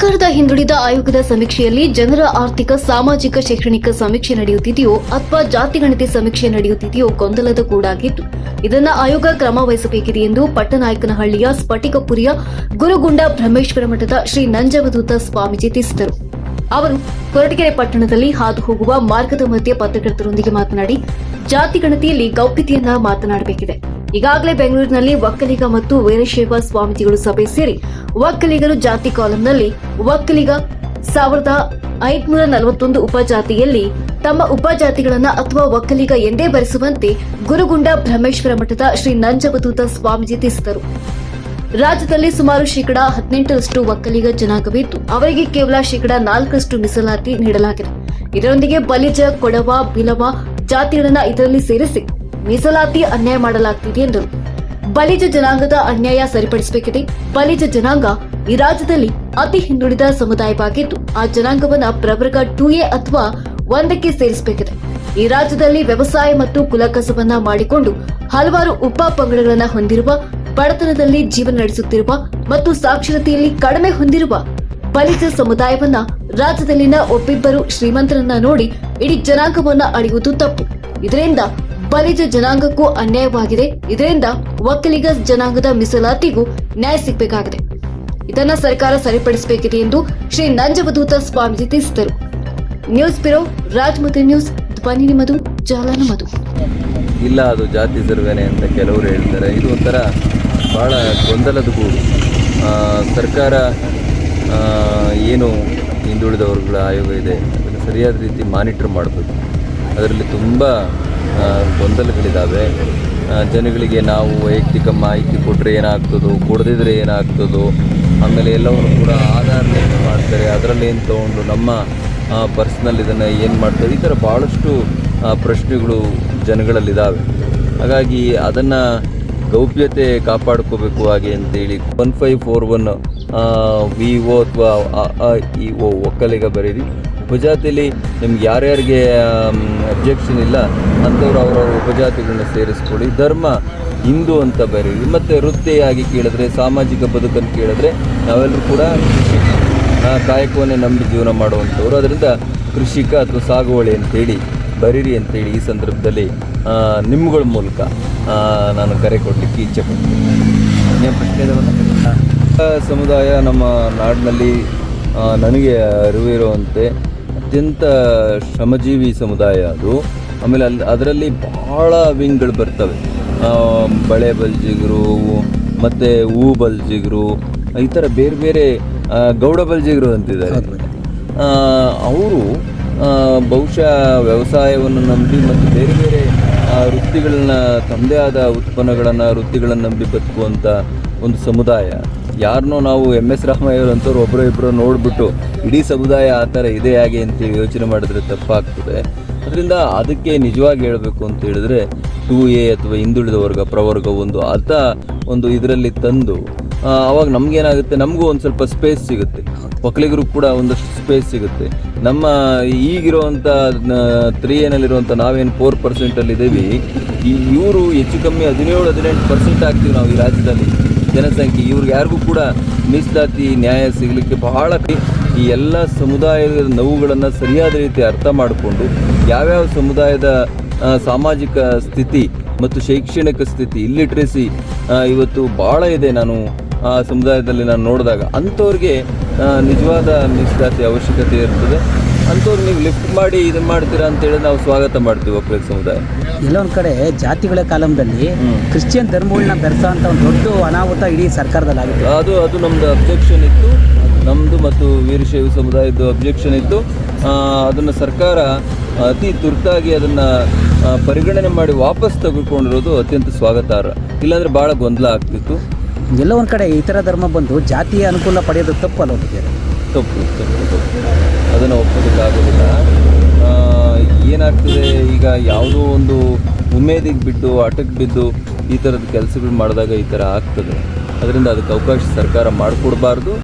ಸರ್ಕಾರದ ಹಿಂದುಳಿದ ಆಯೋಗದ ಸಮೀಕ್ಷೆಯಲ್ಲಿ ಜನರ ಆರ್ಥಿಕ, ಸಾಮಾಜಿಕ, ಶೈಕ್ಷಣಿಕ ಸಮೀಕ್ಷೆ ನಡೆಯುತ್ತಿದೆಯೋ ಅಥವಾ ಜಾತಿಗಣತಿ ಸಮೀಕ್ಷೆ ನಡೆಯುತ್ತಿದೆಯೋ ಗೊಂದಲದ ಕೂಡಾಗಿದ್ದು ಇದನ್ನ ಆಯೋಗ ಕ್ರಮ ವಹಿಸಬೇಕಿದೆ ಎಂದು ಪಟ್ಟನಾಯಕನಹಳ್ಳಿಯ ಸ್ಫಟಿಕಪುರಿಯ ಗುರುಗುಂಡ ಬ್ರಹ್ಮೇಶ್ವರ ಮಠದ ಶ್ರೀ ನಂಜವಧೂತ ಸ್ವಾಮೀಜಿ ತಿಳಿಸಿದರು. ಅವರು ಕೊರಟಗೆರೆ ಪಟ್ಟಣದಲ್ಲಿ ಹಾದು ಹೋಗುವ ಮಾರ್ಗದ ಮಧ್ಯೆ ಪತ್ರಕರ್ತರೊಂದಿಗೆ ಮಾತನಾಡಿ, ಜಾತಿ ಗಣತಿಯಲ್ಲಿ ಗೌಪ್ಯತೆಯನ್ನ ಮಾತನಾಡಬೇಕಿದೆ. ಈಗಾಗಲೇ ಬೆಂಗಳೂರಿನಲ್ಲಿ ಒಕ್ಕಲಿಗ ಮತ್ತು ವೀರಶೈವ ಸ್ವಾಮೀಜಿಗಳು ಸಭೆ ಸೇರಿ ಒಕ್ಕಲಿಗರು ಜಾತಿ ಕಾಲಂನಲ್ಲಿ ಒಕ್ಕಲಿಗ ಸಾವಿರದ ಐದುನೂರ ನಲವತ್ತೊಂದು ಉಪಜಾತಿಯಲ್ಲಿ ತಮ್ಮ ಉಪಜಾತಿಗಳನ್ನ ಅಥವಾ ಒಕ್ಕಲಿಗ ಎಂದೇ ಬರೆಸುವಂತೆ ಗುರುಗುಂಡ ಬ್ರಹ್ಮೇಶ್ವರ ಮಠದ ಶ್ರೀ ನಂಜಬದೂತ ಸ್ವಾಮೀಜಿ ತಿಳಿಸಿದರು. ರಾಜ್ಯದಲ್ಲಿ ಸುಮಾರು ಶೇಕಡಾ ಹದಿನೆಂಟರಷ್ಟು ಒಕ್ಕಲಿಗ ಜನಾಂಗವಿದ್ದು, ಅವರಿಗೆ ಕೇವಲ ಶೇಕಡಾ ನಾಲ್ಕರಷ್ಟು ಮೀಸಲಾತಿ ನೀಡಲಾಗಿದೆ. ಇದರೊಂದಿಗೆ ಬಲಿಜ, ಕೊಡವ, ಬಿಲವ ಜಾತಿಗಳನ್ನ ಇದರಲ್ಲಿ ಸೇರಿಸಿ ಮೀಸಲಾತಿ ಅನ್ಯಾಯ ಮಾಡಲಾಗ್ತಿದೆ ಎಂದರು. ಬಲಿಜ ಜನಾಂಗದ ಅನ್ಯಾಯ ಸರಿಪಡಿಸಬೇಕಿದೆ. ಬಲಿಜ ಜನಾಂಗ ಈ ರಾಜ್ಯದಲ್ಲಿ ಅತಿ ಹಿಂದುಳಿದ ಸಮುದಾಯವಾಗಿದ್ದು, ಆ ಜನಾಂಗವನ್ನ ಪ್ರವರ್ಗ ಟೂ ಎ ಅಥವಾ ಒಂದಕ್ಕೆ ಸೇರಿಸಬೇಕಿದೆ. ಈ ರಾಜ್ಯದಲ್ಲಿ ವ್ಯವಸಾಯ ಮತ್ತು ಕುಲಕಸವನ್ನ ಮಾಡಿಕೊಂಡು ಹಲವಾರು ಉಪ ಪಂಗಡಗಳನ್ನ ಹೊಂದಿರುವ, ಬಡತನದಲ್ಲಿ ಜೀವನ ನಡೆಸುತ್ತಿರುವ ಮತ್ತು ಸಾಕ್ಷರತೆಯಲ್ಲಿ ಕಡಿಮೆ ಹೊಂದಿರುವ ಬಲಿಜ ಸಮುದಾಯವನ್ನ ರಾಜ್ಯದಲ್ಲಿನ ಒಬ್ಬಿಬ್ಬರು ಶ್ರೀಮಂತರನ್ನ ನೋಡಿ ಇಡೀ ಜನಾಂಗವನ್ನ ಅಳೆಯುವುದು ತಪ್ಪು. ಇದರಿಂದ ಬಲಿಜ ಜನಾಂಗಕ್ಕೂ ಅನ್ಯಾಯವಾಗಿದೆ. ಇದರಿಂದ ಒಕ್ಕಲಿಗ ಜನಾಂಗದ ಮೀಸಲಾತಿಗೂ ನ್ಯಾಯ ಸಿಗಬೇಕಾಗಿದೆ. ಇದನ್ನ ಸರ್ಕಾರ ಸರಿಪಡಿಸಬೇಕಿದೆ ಎಂದು ಶ್ರೀ ನಂಜವಧೂತ ಸ್ವಾಮೀಜಿ ತಿಳಿಸಿದರು. ನ್ಯೂಸ್ ಬ್ಯೂರೋ ರಾಜಮುದ್ರಿ ನ್ಯೂಸ್ ಧ್ವನಿ ನಿಮ್ಮದು ಜಾಲನ ಮಧು ಇಲ್ಲ ಅದು ಜಾತಿ ಸರ್ವೇನೆ ಅಂತ ಕೆಲವರು ಹೇಳ್ತಾರೆ. ಇದು ಒಂಥರ ಭಾಳ ಗೊಂದಲದ ಆ, ಸರ್ಕಾರ ಏನು ಹಿಂದುಳಿದ ವರ್ಗಗಳ ಆಯೋಗ ಇದೆ. ಅದನ್ನು ಸರಿಯಾದ ರೀತಿ ಮಾನಿಟರ್ ಮಾಡಬೇಕು. ಅದರಲ್ಲಿ ತುಂಬ ಗೊಂದಲಗಳಿದ್ದಾವೆ ಜನಗಳಿಗೆ ನಾವು ವೈಯಕ್ತಿಕ ಮಾಹಿತಿ ಕೊಟ್ಟರೆ ಏನಾಗ್ತದೋ, ಕೊಡದಿದ್ರೆ ಏನಾಗ್ತದೋ, ಆಮೇಲೆ ಎಲ್ಲವನ್ನು ಕೂಡ ಆಧಾರ ಲಿಂಕ್ ಮಾಡ್ತಾರೆ. ಅದರಲ್ಲಿ ಏನು ತೊಗೊಂಡು ನಮ್ಮ ಪರ್ಸ್ನಲ್ ಇದನ್ನು ಏನು ಮಾಡ್ತಾರೆ, ಈ ಥರ ಭಾಳಷ್ಟು ಪ್ರಶ್ನೆಗಳು ಜನಗಳಲ್ಲಿದ್ದಾವೆ ಹಾಗಾಗಿ ಅದನ್ನು ಗೌಪ್ಯತೆ ಕಾಪಾಡ್ಕೋಬೇಕು ಹಾಗೆ ಅಂತೇಳಿ one five four one V O ಅಥವಾ ಇ ಒ ಒಕ್ಕಲಿಗ ಬರೀರಿ. ಉಪಜಾತಿಯಲ್ಲಿ ನಿಮ್ಗೆ ಯಾರ್ಯಾರಿಗೆ ಅಬ್ಜೆಕ್ಷನ್ ಇಲ್ಲ ಅಂಥವ್ರು ಅವರವ್ರ ಉಪಜಾತಿಗಳನ್ನ ಸೇರಿಸ್ಕೊಳ್ಳಿ. ಧರ್ಮ ಹಿಂದೂ ಅಂತ ಬರೀರಿ. ಮತ್ತು ವೃತ್ತಿಯಾಗಿ ಕೇಳಿದ್ರೆ ಸಾಮಾಜಿಕ ಬದುಕನ್ನು ಕೇಳಿದ್ರೆ ನಾವೆಲ್ಲರೂ ಕೂಡ ಆ, ಕಾಯಕವನ್ನೇ ನಂಬಿ ಜೀವನ ಮಾಡುವಂಥವ್ರು. ಅದರಿಂದ ಕೃಷಿಕ ಅಥವಾ ಸಾಗುವಳಿ ಅಂತೇಳಿ ಬರೀರಿ ಅಂತೇಳಿ ಈ ಸಂದರ್ಭದಲ್ಲಿ ನಿಮ್ಮಗಳ ಮೂಲಕ ನಾನು ಕರೆ ಕೊಡಲಿಕ್ಕೆ ಇಚ್ಛೆ ಪಡ್ತೀನಿ. ಸಮುದಾಯ ನಮ್ಮ ನಾಡಿನಲ್ಲಿ ನನಗೆ ಅರಿವಿರುವಂತೆ ಅತ್ಯಂತ ಶ್ರಮಜೀವಿ ಸಮುದಾಯ ಅದು. ಆಮೇಲೆ ಅಲ್ಲಿ ಅದರಲ್ಲಿ ಭಾಳ ವಿಂಗ್ಗಳು ಬರ್ತವೆ. ಬಳೆ ಬಲ್ಜಿಗರು ಮತ್ತು ಹೂ ಬಲ್ಜಿಗರು ಈ ಥರ ಬೇರೆ ಬೇರೆ ಗೌಡ ಬಲ್ಜಿಗರು ಅಂತಿದ್ದಾರೆ. ಅವರು ಬಹುಶಃ ವ್ಯವಸಾಯವನ್ನು ನಂಬಿ ಮತ್ತು ಬೇರೆ ಬೇರೆ ವೃತ್ತಿಗಳನ್ನ ತಮ್ಮದೇ ಆದ ಉತ್ಪನ್ನಗಳನ್ನು ವೃತ್ತಿಗಳನ್ನು ನಂಬಿ ಬದುಕುವಂಥ ಒಂದು ಸಮುದಾಯ. ಯಾರನ್ನೋ ನಾವು ಎಂ ಎಸ್ ರಾಮಯ್ಯವ್ರು ಅಂತವ್ರು ಒಬ್ಬರು ಇಬ್ಬರು ನೋಡಿಬಿಟ್ಟು ಇಡೀ ಸಮುದಾಯ ಆ ಥರ ಇದೆ ಹಾಗೆ ಅಂತೇಳಿ ಯೋಚನೆ ಮಾಡಿದ್ರೆ ತಪ್ಪಾಗ್ತದೆ. ಅದರಿಂದ ಅದಕ್ಕೆ ನಿಜವಾಗಿ ಹೇಳಬೇಕು ಅಂತ ಹೇಳಿದ್ರೆ ಟೂ ಎ ಅಥವಾ ಹಿಂದುಳಿದ ವರ್ಗ ಪ್ರವರ್ಗ ಒಂದು ಅಂತ ಒಂದು ಇದರಲ್ಲಿ ತಂದು ಅವಾಗ ನಮಗೇನಾಗುತ್ತೆ, ನಮಗೂ ಒಂದು ಸ್ವಲ್ಪ ಸ್ಪೇಸ್ ಸಿಗುತ್ತೆ. ಒಕ್ಕಲಿಗರು ಕೂಡ ಒಂದಷ್ಟು ಸ್ಪೇಸ್ ಸಿಗುತ್ತೆ. ನಮ್ಮ ಈಗಿರುವಂಥ ತ್ರೀ ಎನಲ್ಲಿರುವಂಥ ನಾವೇನು ಫೋರ್ ಪರ್ಸೆಂಟಲ್ಲಿದ್ದೀವಿ ಈ ಇವರು ಹೆಚ್ಚು ಕಮ್ಮಿ ಹದಿನೇಳು, ಹದಿನೆಂಟು ಪರ್ಸೆಂಟ್ ಆಗ್ತೀವಿ ನಾವು ಈ ರಾಜ್ಯದಲ್ಲಿ. ಜನಸಂಖ್ಯೆ. ಇವ್ರಿಗೆ ಯಾರಿಗೂ ಕೂಡ ಮೀಸಲಾತಿ, ನ್ಯಾಯ ಸಿಗಲಿಕ್ಕೆ ಬಹಳ ಈ ಎಲ್ಲ ಸಮುದಾಯದ ನೋವುಗಳನ್ನು ಸರಿಯಾದ ರೀತಿ ಅರ್ಥ ಮಾಡಿಕೊಂಡು ಯಾವ್ಯಾವ ಸಮುದಾಯದ ಸಾಮಾಜಿಕ ಸ್ಥಿತಿ ಮತ್ತು ಶೈಕ್ಷಣಿಕ ಸ್ಥಿತಿ ಇಲ್ಲಿಟ್ರೆಸಿ ಇವತ್ತು ಭಾಳ ಇದೆ ನಾನು, ಆ, ಸಮುದಾಯದಲ್ಲಿ ನಾನು ನೋಡಿದಾಗ. ಅಂಥವ್ರಿಗೆ ನಿಜವಾದ ಮೀಸಲಾತಿ ಅವಶ್ಯಕತೆ ಇರ್ತದೆ. ಅಂಥವ್ರು ನೀವು ಲಿಫ್ಟ್ ಮಾಡಿ ಇದನ್ನು ಮಾಡ್ತೀರಾ ಅಂತೇಳಿ ನಾವು ಸ್ವಾಗತ ಮಾಡ್ತೀವಿ ಒಕ್ಕಲಿಗ ಸಮುದಾಯ. ಎಲ್ಲ ಒಂದು ಕಡೆ ಜಾತಿಗಳ ಕಾಲಂದಲ್ಲಿ ಕ್ರಿಶ್ಚಿಯನ್ ಧರ್ಮಗಳನ್ನ ಬೆರೆಸೋ ಅಂತ ಒಂದು ದೊಡ್ಡ ಅನಾಹುತ ಇಡೀ ಸರ್ಕಾರದಲ್ಲಿ ಆಗುತ್ತೆ. ಅದು ಅದು ನಮ್ಮದು ಅಬ್ಜೆಕ್ಷನ್ ಇತ್ತು. ನಮ್ಮದು ಮತ್ತು ವೀರಶೈವ ಸಮುದಾಯದ್ದು ಅಬ್ಜೆಕ್ಷನ್ ಇತ್ತು. ಅದನ್ನು ಸರ್ಕಾರ ಅತಿ ತುರ್ತಾಗಿ ಅದನ್ನು ಪರಿಗಣನೆ ಮಾಡಿ ವಾಪಸ್ ತೆಗೆದುಕೊಂಡಿರೋದು ಅತ್ಯಂತ ಸ್ವಾಗತಾರ್ಹ. ಇಲ್ಲಾಂದರೆ ಭಾಳ ಗೊಂದಲ ಆಗ್ತಿತ್ತು. ಎಲ್ಲ ಒಂದು ಕಡೆ ಈ ಥರ ಧರ್ಮ ಬಂದು ಜಾತಿಯ ಅನುಕೂಲ ಪಡೆಯೋದು ತಪ್ಪಲ್ಲ ತಪ್ಪು ತಪ್ಪು ತಪ್ಪು. ಅದನ್ನು ಒಪ್ಪೋದಕ್ಕಾಗೋದಿಲ್ಲ ಏನಾಗ್ತದೆ? ಈಗ ಯಾವುದೋ ಒಂದು ಉಮೇದಿಗೆ ಬಿದ್ದು ಆಟಕ್ಕೆ ಬಿದ್ದು ಈ ಥರದ ಕೆಲಸಗಳು ಮಾಡಿದಾಗ ಈ ಥರ ಆಗ್ತದೆ. ಅದರಿಂದ ಅದಕ್ಕೆ ಅವಕಾಶ ಸರ್ಕಾರ ಮಾಡಿಕೊಡ್ಬಾರ್ದು.